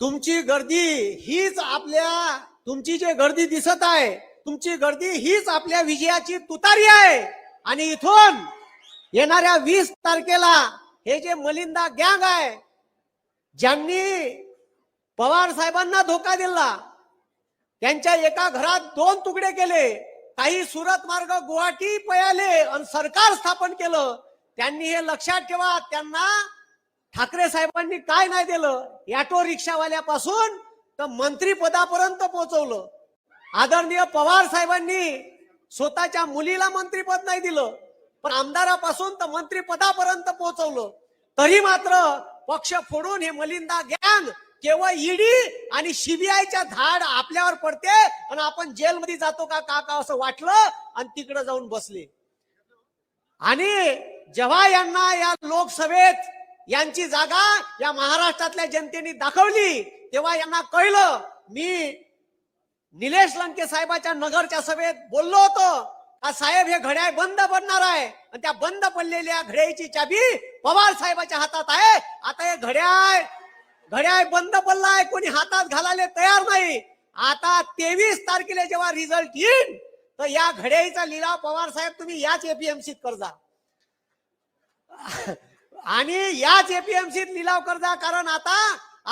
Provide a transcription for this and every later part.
तुमची गर्दी हीच आपल्या तुमची जे गर्दी दिसत आहे तुमची गर्दी हीच आपल्या विजयाची तुतारी आहे. आणि इथून येणाऱ्या वीस तारखेला हे जे मलिंदा गँग आहे ज्यांनी पवार साहेबांना धोका दिला त्यांच्या एका घरात दोन तुकडे केले काही सुरत मार्ग गुवाहाटी पयाले आणि सरकार स्थापन केलं त्यांनी हे लक्षात ठेवा त्यांना ठाकरे साहेबांनी काय नाही दिलं? ऑटो रिक्षावाल्यापासून तर मंत्रीपदापर्यंत पोहोचवलं. आदरणीय पवार साहेबांनी स्वतःच्या मुलीला मंत्रीपद नाही दिलं पण आमदारापासून तर मंत्रीपदापर्यंत पोहोचवलं. तरी मात्र पक्ष फोडून हे मलिंदा गँग केवळ ईडी आणि सीबीआयच्या धाड आपल्यावर पडते आणि आपण जेलमध्ये जातो का का का असं वाटलं आणि तिकडे जाऊन बसले. आणि जेव्हा यांना या लोकसभेत यांची जागा या महाराष्ट्रातल्या जनतेने दाखवली. तेव्हा यांना कळलं मी निलेश लंके साहेबाच्या नगरच्या सभेत बोललो होतो का साहेब हे घड्याळ बंद पडणार आहे. आणि त्या बंद पडलेल्या घड्याळीची चाबी पवार साहेबाच्या हातात आहे. आता हे घड्याळ घड्याळ बंद पडला आहे कोणी हातात घालायला तयार नाही. आता तेवीस तारखेला जेव्हा रिझल्ट येईल तर या घड्याळीचा लिलाव पवार साहेब तुम्ही याच एपीएमसीत करजा. आणि याच एपीएमसीत लिलाव करजा कारण आता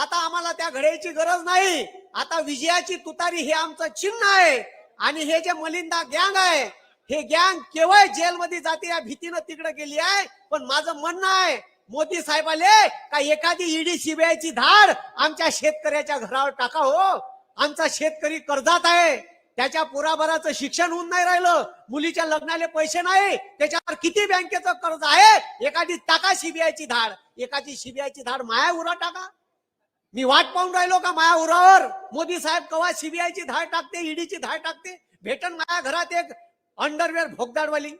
आता आम्हाला त्या घड्याची गरज नाही. आता विजयाची तुतारी हे आमचं चिन्ह आहे. आणि हे जे मलिंदा गँग आहे हे गँग केवळ जेलमध्ये जाते या भीतीनं तिकडे गेली आहे. पण माझं म्हणणं आहे मोदी साहेबाले का एखादी ईडी सीबीआयची धाड आमच्या शेतकऱ्याच्या घरावर टाका हो. आमचा शेतकरी कर्जात आहे. त्याच्या पुराभराचं शिक्षण होऊन नाही राहिलं. मुलीच्या लग्नाले पैसे नाही. त्याच्यावर किती बँकेचं कर्ज आहे? एखादी टाका सीबीआयची धाड. एखादी सीबीआयची धाड माया उरा टाका. मी वाट पाहून राहिलो का माया उरावर? मोदी साहेब कवा सीबीआयची धाड टाकते ईडीची धाड टाकते? भेटन माझ्या घरात एक अंडरवेअर भोगदाडवाली.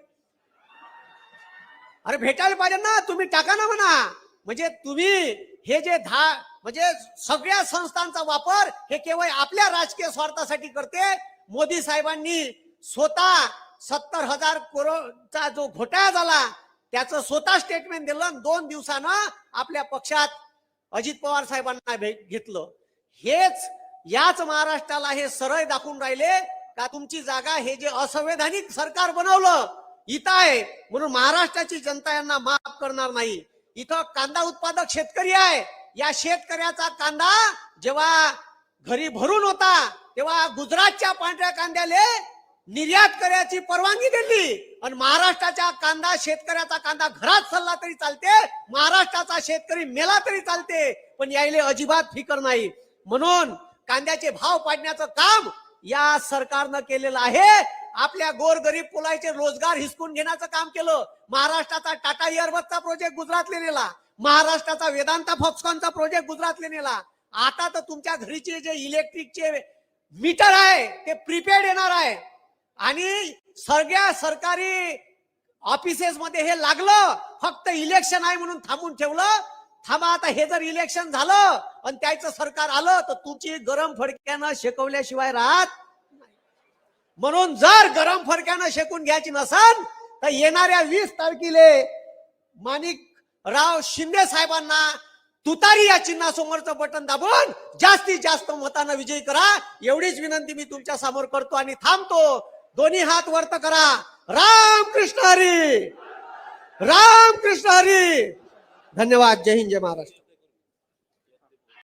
अरे भेटायला पाहिजे ना तुम्ही टाका ना म्हणा. म्हणजे तुम्ही हे जे धा म्हणजे सगळ्या संस्थांचा वापर हे केवळ आपल्या राजकीय स्वार्थासाठी करते मोदी साहेबांनी स्वतः सत्तर हजार करोडचा जो घोटाळा झाला त्याचं स्वतः स्टेटमेंट दिलं आणि दोन दिवसानं आपल्या पक्षात अजित पवार साहेबांना भेट घेतलं. हेच याच महाराष्ट्राला हे सरळ दाखवून राहिले का तुमची जागा हे जे असंवैधानिक सरकार बनवलं इथं आहे म्हणून महाराष्ट्राची जनता यांना माफ करणार नाही. इथं कांदा उत्पादक शेतकरी आहे. या शेतकऱ्याचा कांदा जेव्हा घरी भरून होता तेव्हा गुजरातच्या पांढऱ्या कांद्याले निर्यात करायची परवानगी दिली. आणि महाराष्ट्राच्या कांदा शेतकऱ्याचा कांदा घरात सल्ला तरी चालते महाराष्ट्राचा शेतकरी मेला तरी चालते पण यायले अजिबात फिकर नाही. म्हणून कांद्याचे भाव पाडण्याचं काम या सरकारनं केलेलं आहे. आपल्या गोरगरीब पुलाचे रोजगार हिसकून घेण्याचं काम केलं. महाराष्ट्राचा टाटा एअरबसचा प्रोजेक्ट गुजरातले नेला. महाराष्ट्राचा वेदांता फॉक्सकॉनचा प्रोजेक्ट गुजरातले नेला. आता तर तुमच्या घरीचे जे इलेक्ट्रिकचे मीटर आहे ते प्रीपेड येणार आहे आणि सगळ्या सरकारी ऑफिसेस मध्ये हे लागलं फक्त इलेक्शन आहे म्हणून थांबून ठेवलं थांबा आता हे जर इलेक्शन झालं आणि त्याचं सरकार आलं तर तुमची गरम फडक्यानं शेकवल्याशिवाय राहत नाही. म्हणून जर गरम फडक्यानं शेकून घ्यायची नसन तर येणाऱ्या वीस तारखेले माणिक राव शिंदे साहेबांना तुतारी या चिन्हासमोरचं बटन दाबून जास्तीत जास्त मतानं विजयी करा. एवढीच विनंती मी तुमच्यासमोर करतो आणि थांबतो. दोन्ही हात वर्त करा. राम कृष्ण हरी! राम कृष्ण हरी! धन्यवाद. जय हिंद जय महाराष्ट्र.